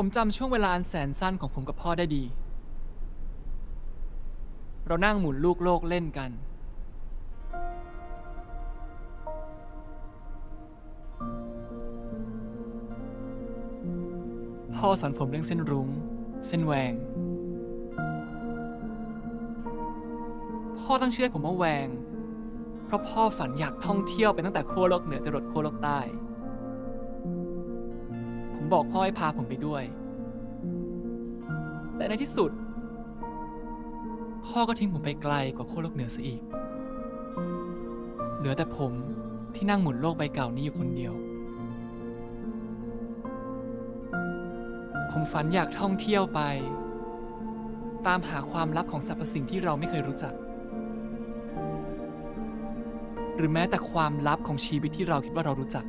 ผมจำช่วงเวลาอันแสนสั้นของผมกับพ่อได้ดี เรานั่งหมุนลูกโลกเล่นกัน พ่อสอนผมเรื่องเส้นรุง้ง เส้นแหวง พ่อตั้งเชื่อให้ผมว่าแหวง เพราะพ่อฝันอยากท่องเที่ยวไปตั้งแต่ขั้วโลกเหนือจรดขั้วโลกใต้ บอกพ่อให้พาผมไปด้วย แต่ในที่สุด พ่อก็ทิ้งผมไปไกลกว่าขั้วโลกเหนือซะอีก เหลือแต่ผมที่นั่งหมุนโลกใบเก่านี้อยู่คนเดียว ผมฝันอยากท่องเที่ยวไป ตามหาความลับของสรรพสิ่งที่เราไม่เคยรู้จัก หรือแม้แต่ความลับของชีวิตที่เราคิดว่าเรารู้จัก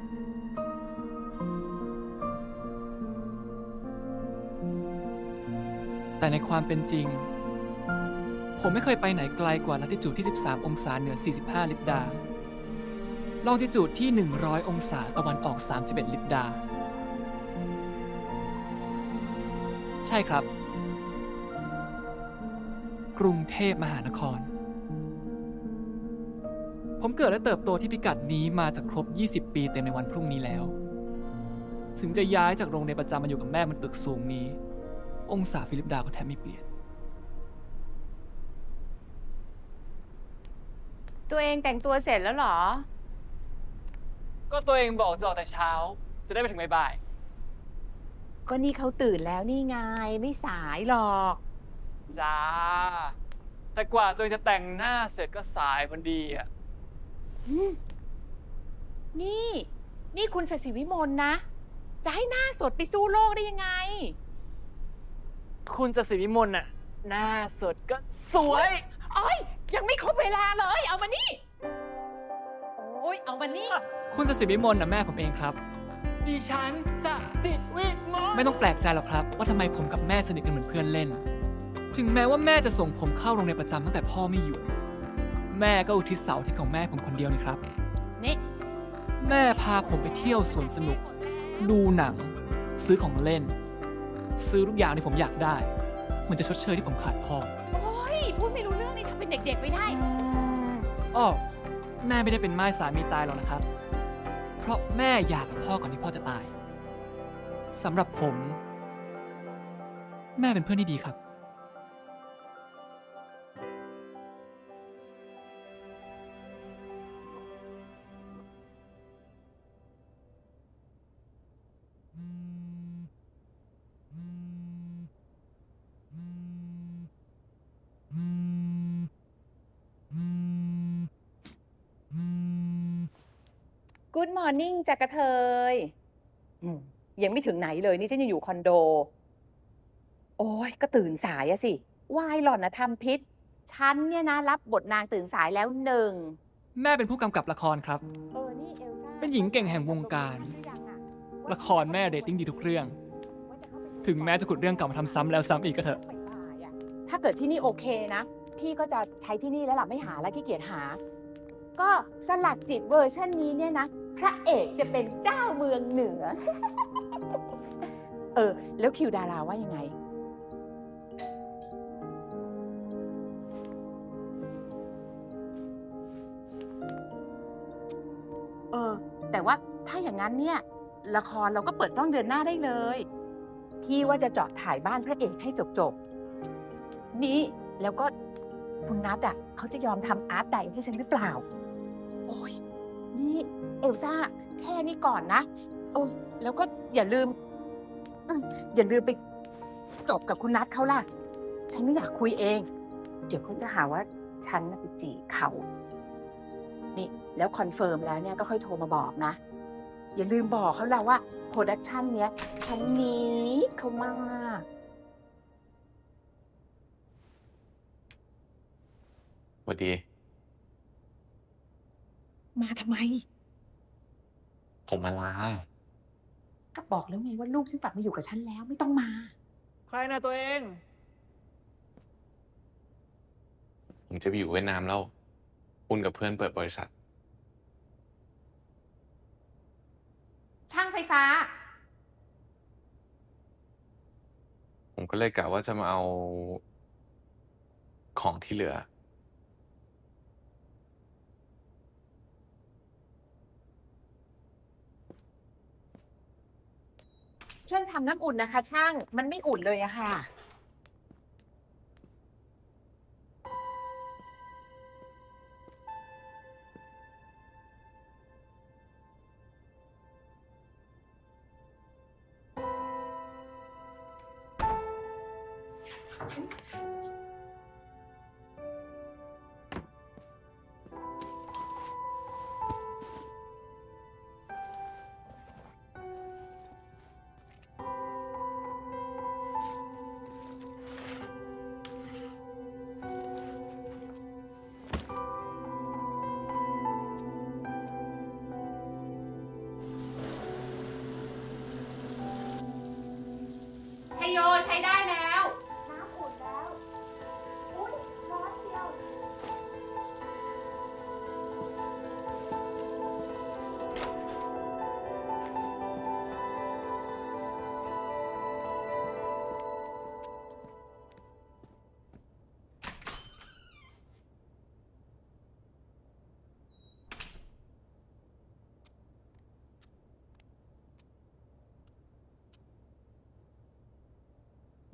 แต่ในความเป็นจริง ผมไม่เคยไปไหนไกลกว่าลัติจูดที่ 13 องศาเหนือ 45 ลิบดา ลองจิจูดที่ 100 องศาตะวันออก 31 ลิบดา ใช่ครับ กรุงเทพมหานคร ผมเกิดและเติบโตที่พิกัดนี้มาจะครบ 20 ปีเต็มในวันพรุ่งนี้แล้ว ถึงจะย้ายจากโรงเรียนประจำมาอยู่กับแม่บนตึกสูงนี้ องศาฟิลิปดาก็แทบไม่เปลี่ยน ตัวเองแต่งตัวเสร็จแล้วเหรอ ก็ตัวเองบอกจะออกแต่เช้า จะได้ไปถึงบ่ายก็นี่เขาตื่นแล้วนี่ไงไม่สายหรอก ๆจ้า แต่กว่าตัวเองจะแต่งหน้าเสร็จก็สายพอดีอะ นี่ นี่คุณสศิวิมลนะ จะให้หน้าสดไปสู้โลกได้ยังไง คุณสศิวิมลน่ะหน้าสดก็สวย โอ้ยยังไม่ครบเวลาเลย เอามานี่ โอ้ยเอามานี่ คุณสศิวิมลน่ะแม่ผมเองครับ ดิฉันสศิวิมลไม่ต้องแปลกใจหรอกครับ ว่าทำไมผมกับแม่สนิทกันเหมือนเพื่อนเล่น ถึงแม้ว่าแม่จะส่งผมเข้าโรงเรียนประจำตั้งแต่พ่อไม่อยู่ แม่ก็อุทิศเสาร์อาที่ของแม่ผมคนเดียวนี่ครับ นี่แม่พาผมไปเที่ยวสวนสนุก ดูหนัง ซื้อของเล่น ซื้อทุกอย่างที่ผมอยากได้ มันจะชดเชยที่ผมขาดพ่อโอ้ยพูดไม่รู้เรื่องนี่ทำเป็นเด็กๆไปได้ อ้อแม่ไม่ได้เป็นไม้สามีตายหรอกนะครับ เพราะแม่อยากกับพ่อก่อนที่พ่อจะตายสำหรับผม แม่เป็นเพื่อนที่ดีครับ นิ่งจากกระเทยอืมยังไม่ถึงไหนเลยนี่ฉันยังอยู่คอนโด โอ้ยก็ตื่นสายอะสิวายหล่อนนะทำพิษฉันเนี่ยนะ รับบทนางตื่นสายแล้วหนึ่งแม่เป็นผู้กำกับละครครับ เออนี่เอลซ่าเป็นหญิงเก่งแห่งวงการ ละครแม่เรตติ้งดีทุกเรื่อง ถึงแม้จะขุดเรื่องเก่ามาทำซ้ำแล้วซ้ำอีกก็เถอะ ถ้าเกิดที่นี่โอเคนะ พี่ก็จะใช้ที่นี่แล้วล่ะไม่หาแล้วขี้เกียจหา ก็สลัดจิตเวอร์ชันนี้เนี่ยนะ พระเอกจะเป็นเจ้าเมืองเหนือ เออ แล้วคิวดาราว่ายังไง เออ แต่ว่าถ้าอย่างนั้นเนี่ย ละครเราก็เปิดกล้องเดือนหน้าได้เลย ที่ว่าจะเจาะถ่ายบ้านพระเอกให้จบๆ นี่แล้วก็คุณนัทอะเขาจะยอมทำอาร์ตไดให้ฉันหรือเปล่า โอ้ย เอลซ่าแค่นี้ก่อนนะเออแล้วก็อย่าลืมอืมอย่าลืมไปจบกับคุณนัทเขาล่ะ ฉันไม่อยากคุยเอง เดี๋ยวเขาจะหาว่าฉันน่ะไปจีบเขา นี่ แล้วคอนเฟิร์มแล้วเนี่ยก็ค่อยโทรมาบอกนะ อย่าลืมบอกเขาแล้วว่าโปรดักชันเนี้ยฉันนี้เขามากสวัสดี มาทำไม ผมมาลา ก็บอกแล้วไงว่าลูกฉันกลับมาอยู่กับฉันแล้วไม่ต้องมา ใครนะตัวเอง ผมจะไปอยู่เวียดนามแล้วคุณกับเพื่อนเปิดบริษัท ช่างไฟฟ้า ผมก็เลยกะว่าจะมาเอาของที่เหลือ เครื่องทำน้ำอุ่นนะคะ ช่างมันไม่อุ่นเลยอะค่ะชั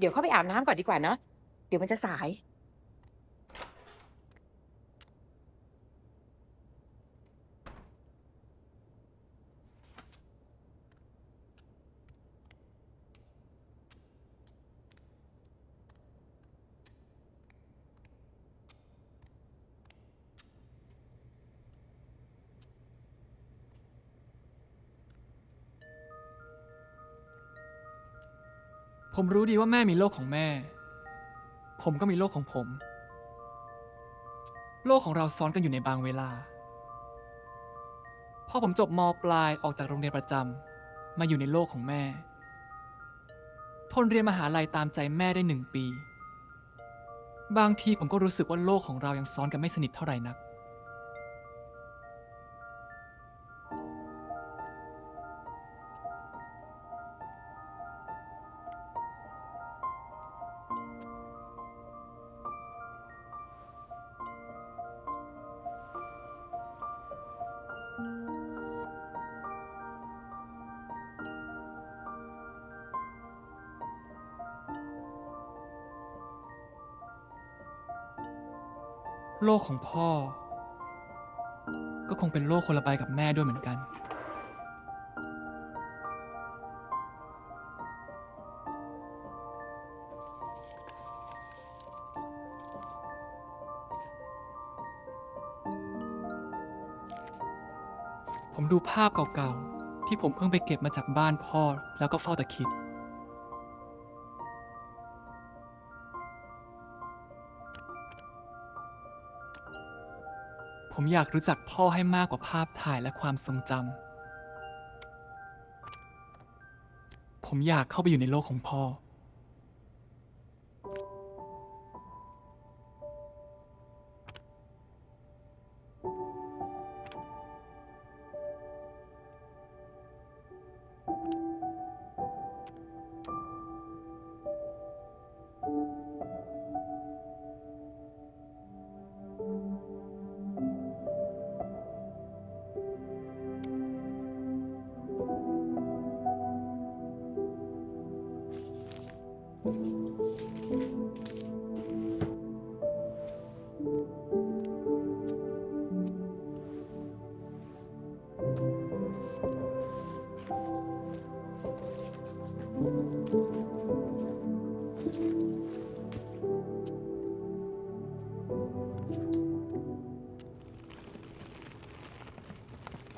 ดี๋ยวเข้าไปอาบน้ำก่อนดีกว่าเนาะเดี๋ยวมันจะสาย ผมรู้ดีว่าแม่มีโลกของแม่ ผมก็มีโลกของผม โลกของเราซ้อนกันอยู่ในบางเวลา พอผมจบมปลายออกจากโรงเรียนประจำมาอยู่ในโลกของแม่ ทนเรียนมหาลัยตามใจแม่ได้หนึ่งปี บางทีผมก็รู้สึกว่าโลกของเรายังซ้อนกันไม่สนิทเท่าไหร่นัก โลกของพ่อ ก็คงเป็นโลกคนละใบกับแม่ด้วยเหมือนกัน ผมดูภาพเก่าๆ ที่ผมเพิ่งไปเก็บมาจากบ้านพ่อแล้วก็เฝ้าแต่คิด ผมอยากรู้จักพ่อให้มากกว่าภาพถ่ายและความทรงจำ ผมอยากเข้าไปอยู่ในโลกของพ่อ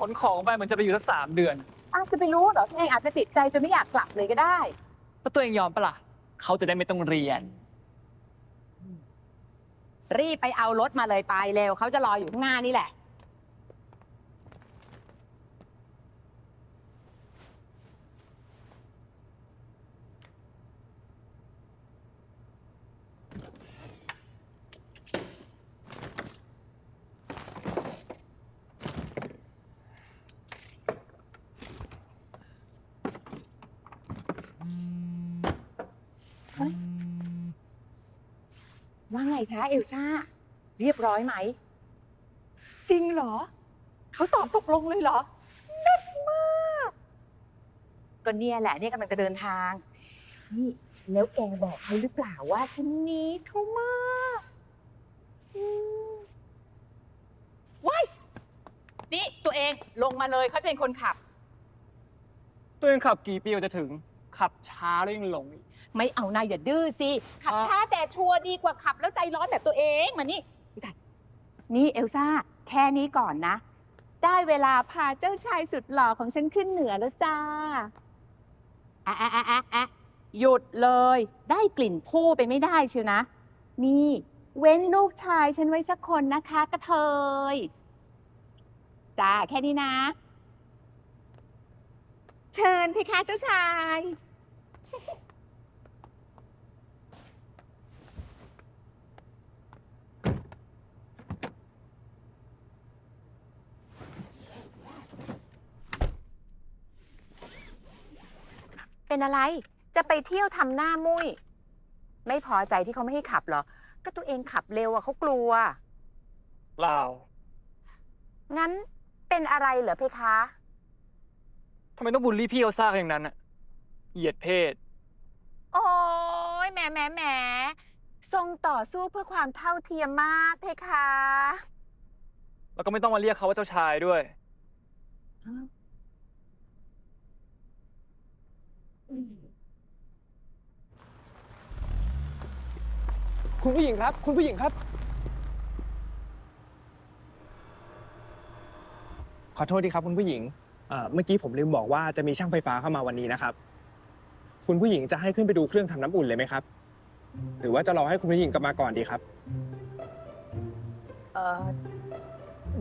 นของไปมันจะไปอยู่สักสามเดือนอาจจะไปรู้เหรอตัวเองอาจจะติดใจจนไม่อยากกลับเลยก็ได้แล้วตัวเองยอมปะล่ะเขาจะได้ไม่ต้องเรียน รีบไปเอารถมาเลยไปเร็วเขาจะรออยู่ข้างหน้านี่แหละ ว่าไงจ้าเอลซ่า เรียบร้อยไหม จริงเหรอ เขาตอบตกลงเลยเหรอแน่นมากก็เนี่ยแหละเนี่ยกำลังจะเดินทางนี่แล้วแกบอกเขาหรือเปล่าว่าฉันนี้เขามากว้ายนี่ตัวเองลงมาเลยเขาจะเป็นคนขับ ตัวเองขับกี่ปีกว่าจะถึง ขับช้าแล้วยังหลงอีก ไม่เอานายอย่าดื้อสิ ขับอะ ช้าแต่ชัวร์ดีกว่าขับแล้วใจร้อนแบบตัวเองมานี่นี่เอลซ่า แค่นี้ก่อนนะ ได้เวลาพาเจ้าชายสุดหล่อของฉันขึ้นเหนือแล้วจ้าอะอะอะอะอะหยุดเลย ได้กลิ่นผู้ไปไม่ได้เชียวนะ นี่ เว้นลูกชายฉันไว้สักคนนะคะกระเทยจ้าแค่นี้นะ เชิญเพคะเจ้าชาย เป็นอะไร จะไปเที่ยวทำหน้ามุ้ย ไม่พอใจที่เขาไม่ให้ขับเหรอ ก็ตัวเองขับเร็วอะเขากลัว เปล่างั้นเป็นอะไรเหรอเพคะ ทำไมต้องบูลลี่พี่เอลซ่าอย่างนั้นอะเหยียดเพศโอ้ย แหมแหมแหมทรงต่อสู้เพื่อความเท่าเทียมมากเพคะ แล้วก็ไม่ต้องมาเรียกเขาว่าเจ้าชายด้วย คุณผู้หญิงครับ คุณผู้หญิงครับ ขอโทษทีครับคุณผู้หญิงเอ่อเมื่อกี้ผมลืมบอกว่าจะมีช่างไฟฟ้าเข้ามาวันนี้นะครับ คุณผู้หญิงจะให้ขึ้นไปดูเครื่องทำน้ำอุ่นเลยไหมครับ หรือว่าจะรอให้คุณผู้หญิงกลับมาก่อนดีครับ เออ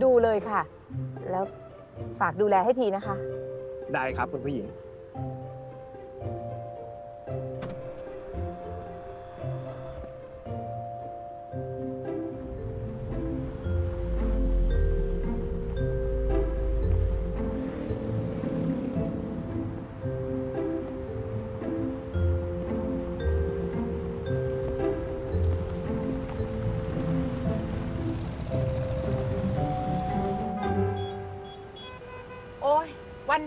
ดูเลยค่ะ แล้วฝากดูแลให้ทีนะคะ ได้ครับคุณผู้หญิง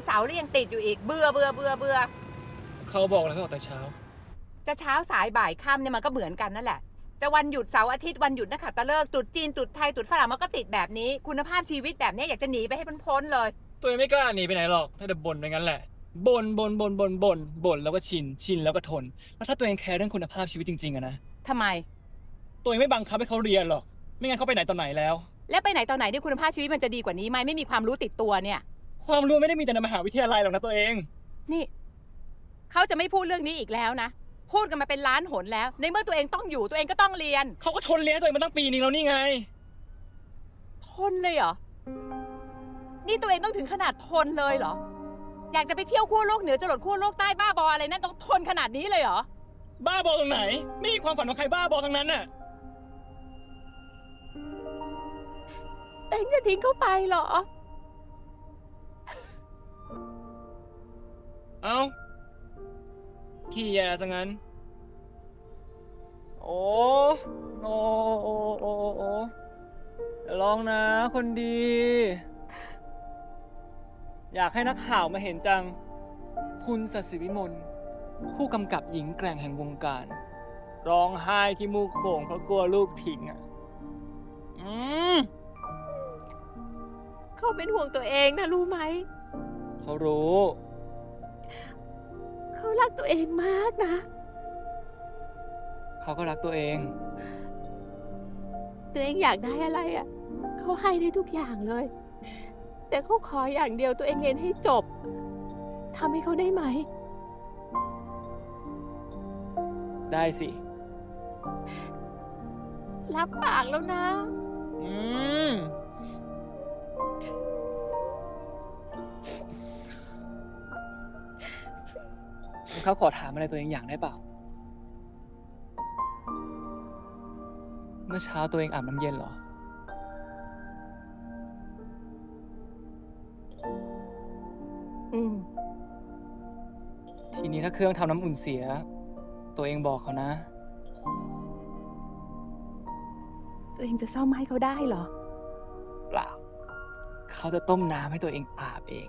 เสาร์แล้วยังติดอยู่อีก เบื่อเบื่อเบื่อเบื่อเขาบอกแล้วเขาออกแต่เช้า จะเช้าสายบ่ายค่ำเนี่ยมันก็เหมือนกันนั่นแหละ จะวันหยุดเสาร์อาทิตย์วันหยุดนักขัตฤกษ์ตรุษจีนตรุษไทยตรุษฝรั่งมันก็ติดแบบนี้ คุณภาพชีวิตแบบนี้อยากจะหนีไปให้มันพ้นเลย ตัวเองไม่กล้าหนีไปไหนหรอกถ้าแต่บ่นไปงั้นแหละบ่นบ่นบ่นบ่นบ่นบ่นแล้วก็ชิน ชินแล้วก็ทน แล้วถ้าตัวเองแคร์เรื่องคุณภาพชีวิตจริงๆอะนะ ทำไม ตัวเองไม่บังคับให้เขาเรียนหรอก ไม่งั้นเขาไปไหนตอนไหนแล้ว แล้วไปไหนตอนไหนเนี่ยคุณภาพชีวิตมันจะดีกว่านี้ไหมไม่มีความรู้ติดตัวเนี่ย ความรู้ไม่ได้มีแต่ในมหาวิทยาลัยหรอกนะตัวเอง นี่ เขาจะไม่พูดเรื่องนี้อีกแล้วนะ พูดกันมาเป็นล้านหนแล้ว ในเมื่อตัวเองต้องอยู่ตัวเองก็ต้องเรียน เขาก็ทนเลี้ยงตัวเองมาตั้งปีนึงแล้วนี่ไง ทนเลยเหรอ นี่ตัวเองต้องถึงขนาดทนเลยเหรอ อยากจะไปเที่ยวขั้วโลกเหนือจรดขั้วโลกใต้บ้าบออะไรนั่นต้องทนขนาดนี้เลยเหรอ บ้าบอตรงไหน ไม่มีความฝันของใครบ้าบอทั้งนั้นน่ะเองจะทิ้งเขาไปเหรอ เอ้า ขี้แยซะงั้น โอ้โอ้โอ้โอ้โอ้อย่าร้องนะ คนดี อยากให้นักข่าวมาเห็นจัง คุณสัสิวิมล ผู้กำกับหญิงแกร่งแห่งวงการ ร้องไห้ที่มูกโป่งเพราะกลัวลูกทิ้งอะ อืม เขาเป็นห่วงตัวเองนะรู้ไหม เขารู้ เขารักตัวเองมากนะ เขาก็รักตัวเอง ตัวเองอยากได้อะไรอะ เขาให้ได้ทุกอย่างเลย แต่เขาขออย่างเดียวตัวเองเรียนให้จบทำให้เขาได้ไหม ได้สิ รับปากแล้วนะ อืม เขาขอถามอะไรตัวเองอย่างได้เปล่า เมื่อเช้าตัวเองอาบน้ำเย็นเหรอ อืม ทีนี้ถ้าเครื่องทำน้ำอุ่นเสีย ตัวเองบอกเขานะ ตัวเองจะซ่อมให้เขาได้เหรอ เปล่า เขาจะต้มน้ำให้ตัวเองอาบเอง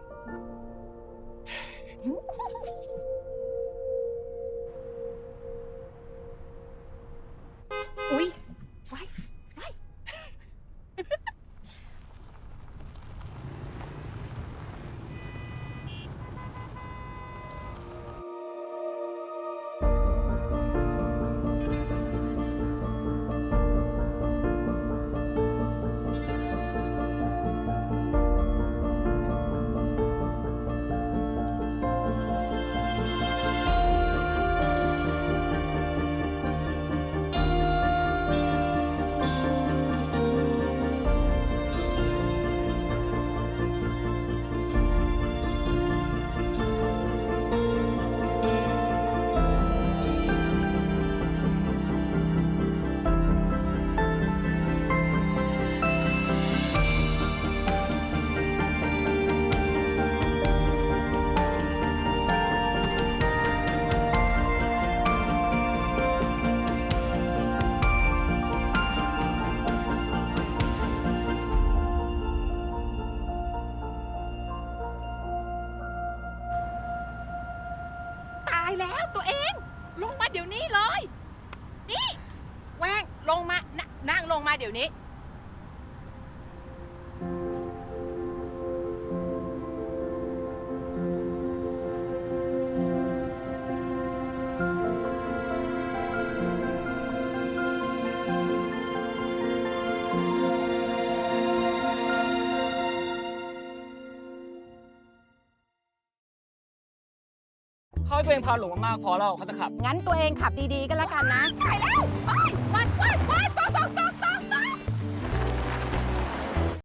นั่งลงมาเดี๋ยวนี้ ให้ตัวเองพาหลงมากๆพอแล้วเขาจะขับ งั้นตัวเองขับดีๆก็แล้วกันนะ ไปแล้วไปไปไปไปตกตกตก